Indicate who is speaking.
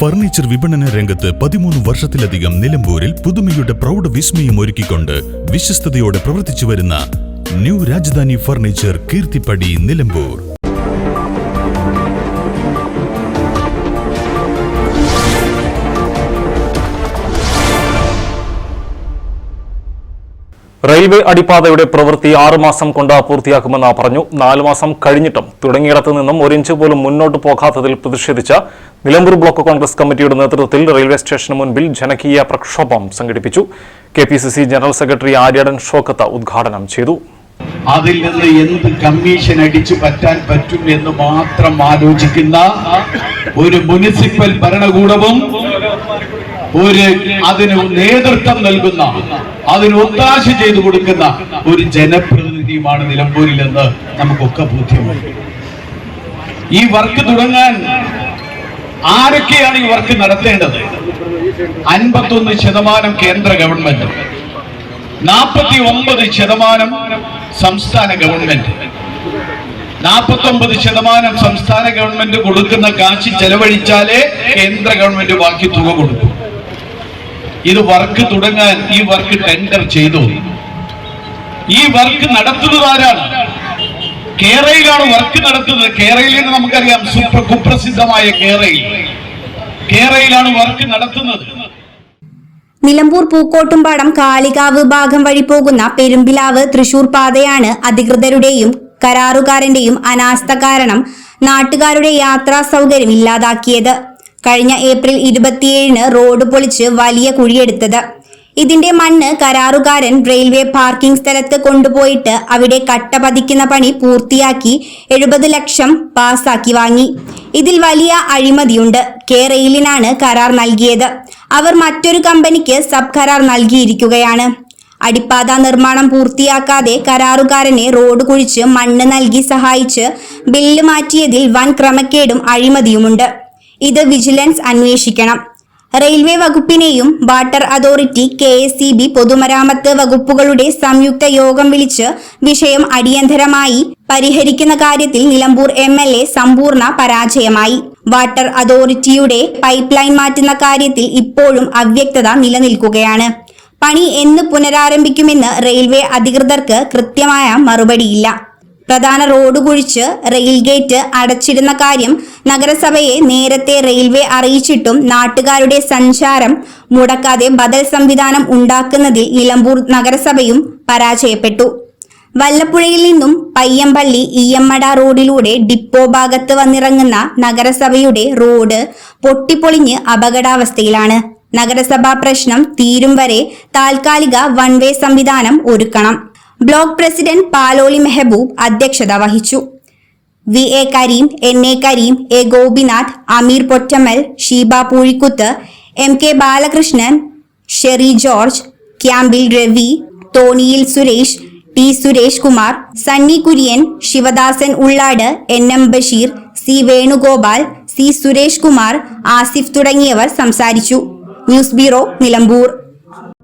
Speaker 1: Furniture വിപണന രംഗത്ത് പതിമൂന്ന് വർഷത്തിലധികം നിലമ്പൂരിൽ പുതുമയുടെ പ്രൗഢ വിസ്മയം ഒരുക്കിക്കൊണ്ട് വിശ്വസ്തയോടെ പ്രവർത്തിച്ചു വരുന്ന new Rajdhani furniture Keerthippadi Nilambur.
Speaker 2: Railway അടിപ്പാതയുടെ പ്രവൃത്തി ആറുമാസം കൊണ്ട് പൂർത്തിയാക്കുമെന്ന് പറഞ്ഞു. നാലു മാസം കഴിഞ്ഞിട്ടും തുടങ്ങിയിടത്തു നിന്നും ഒരിഞ്ച് പോലും മുന്നോട്ട് പോകാത്തതിൽ പ്രതിഷേധിച്ച നിലമ്പൂർ ബ്ലോക്ക് കോൺഗ്രസ് കമ്മിറ്റിയുടെ നേതൃത്വത്തിൽ റെയിൽവേ സ്റ്റേഷന് മുൻപിൽ ജനകീയ പ്രക്ഷോഭം സംഘടിപ്പിച്ചു. K P C C general secretary Aryadan Shoukath ഉദ്ഘാടനം ചെയ്തു.
Speaker 3: അതിൽ നിന്ന് എന്ത് കമ്മീഷൻ അടിച്ചു പറ്റാൻ പറ്റും എന്ന് മാത്രം ആലോചിക്കുന്ന ഒരു മുനിസിപ്പൽ ഭരണകൂടവും ഒരു അതിന് നേതൃത്വം നൽകുന്ന അതിന് ഒത്താശ ചെയ്തു കൊടുക്കുന്ന ഒരു ജനപ്രതിനിധിയുമാണ് നിലമ്പൂരിൽ എന്ന് നമുക്കൊക്കെ ബോധ്യമുണ്ട് ഈ വർക്ക് തുടങ്ങാൻ ആരൊക്കെയാണ് ഈ വർക്ക് നടത്തേണ്ടത്? അൻപത്തൊന്ന് ശതമാനം കേന്ദ്ര ഗവൺമെന്റ് നാൽപ്പത്തി ഒമ്പത് ശതമാനം സംസ്ഥാന ഗവൺമെന്റ്. നാൽപ്പത്തൊമ്പത് ശതമാനം സംസ്ഥാന ഗവൺമെന്റ് കൊടുക്കുന്ന കാശ് ചെലവഴിച്ചാലേ കേന്ദ്ര ഗവൺമെന്റ് ബാക്കി തുക കൊടുക്കും. ഇത് വർക്ക് തുടങ്ങാൻ ഈ വർക്ക് ടെൻഡർ ചെയ്തു. ഈ വർക്ക് നടത്തുന്നത് ആരാണ് കേരളയിലാണ് വർക്ക് നടത്തുന്നത്. കേരളയിൽ നമുക്കറിയാം സൂപ്പർ കുപ്രസിദ്ധമായ കേരളയിൽ കേരളയിലാണ് വർക്ക് നടത്തുന്നത്.
Speaker 4: നിലമ്പൂർ പൂക്കോട്ടുംപാടം കാളികാവ് ഭാഗം വഴി പോകുന്ന പെരുമ്പിലാവ് തൃശൂർ പാതയാണ് അധികൃതരുടെയും കരാറുകാരന്റെയും അനാസ്ഥ കാരണം നാട്ടുകാരുടെ യാത്രാ സൗകര്യം ഇല്ലാതാക്കിയത്. കഴിഞ്ഞ ഏപ്രിൽ ഇരുപത്തിയേഴിന് റോഡ് പൊളിച്ച് വലിയ കുഴിയെടുത്തത്. ഇതിന്റെ മണ്ണ് കരാറുകാരൻ റെയിൽവേ പാർക്കിംഗ് സ്ഥലത്ത് കൊണ്ടുപോയിട്ട് അവിടെ കട്ട പതിക്കുന്ന പണി പൂർത്തിയാക്കി എഴുപത് ലക്ഷം പാസാക്കി വാങ്ങി. ഇതിൽ വലിയ അഴിമതിയുണ്ട്. കെ റെയിലിനാണ് കരാർ നൽകിയത്. അവർ മറ്റൊരു കമ്പനിക്ക് സബ് കരാർ നൽകിയിരിക്കുകയാണ്. അടിപ്പാത നിർമ്മാണം പൂർത്തിയാക്കാതെ കരാറുകാരനെ റോഡ് കുഴിച്ച് മണ്ണ് നൽകി സഹായിച്ച് ബില്ല് മാറ്റിയതിൽ വൻ ക്രമക്കേടും അഴിമതിയുമുണ്ട്. ഇത് വിജിലൻസ് അന്വേഷിക്കണം. Railway വകുപ്പിനെയും water authority K S B പൊതുമരാമത്ത് വകുപ്പുകളുടെ സംയുക്ത യോഗം വിളിച്ച് വിഷയം അടിയന്തരമായി പരിഹരിക്കുന്ന കാര്യത്തിൽ നിലമ്പൂർ എം എൽ എ സമ്പൂർണ പരാജയമായി. വാട്ടർ അതോറിറ്റിയുടെ പൈപ്പ് ലൈൻ മാറ്റുന്ന കാര്യത്തിൽ ഇപ്പോഴും അവ്യക്തത നിലനിൽക്കുകയാണ്. പണി എന്ന് പുനരാരംഭിക്കുമെന്ന് റെയിൽവേ അധികൃതർക്ക് കൃത്യമായ മറുപടിയില്ല. പ്രധാന റോഡ് കുഴിച്ച് റെയിൽ ഗേറ്റ് അടച്ചിടുന്ന കാര്യം നഗരസഭയെ നേരത്തെ റെയിൽവേ അറിയിച്ചിട്ടും നാട്ടുകാരുടെ സഞ്ചാരം മുടക്കാതെ ബദൽ സംവിധാനം ഉണ്ടാക്കുന്നതിൽ ഇലമ്പൂർ നഗരസഭയും പരാജയപ്പെട്ടു. വല്ലപ്പുഴയിൽ നിന്നും പയ്യമ്പള്ളി ഇയമ്മട റോഡിലൂടെ ഡിപ്പോ ഭാഗത്ത് വന്നിറങ്ങുന്ന നഗരസഭയുടെ റോഡ് പൊട്ടിപ്പൊളിഞ്ഞ് അപകടാവസ്ഥയിലാണ്. നഗരസഭാ പ്രശ്നം തീരും വരെ താൽക്കാലിക വൺവേ സംവിധാനം ഒരുക്കണം. ബ്ലോക്ക് പ്രസിഡന്റ് പാലോളി മെഹബൂബ് അധ്യക്ഷത വഹിച്ചു. V A Kareem N A Kareem A Gopinath Ameer Pottammal Sheeba Poozhikkuth M K Balakrishnan Sherry George ക്യാമ്പിൽ Ravi Thoniyil Suresh T Suresh Kumar Sunny Kurian Sivadasan Ullad N M Basheer C Venugopal C Suresh Kumar Asif തുടങ്ങിയവർ സംസാരിച്ചു. News bureau Nilambur.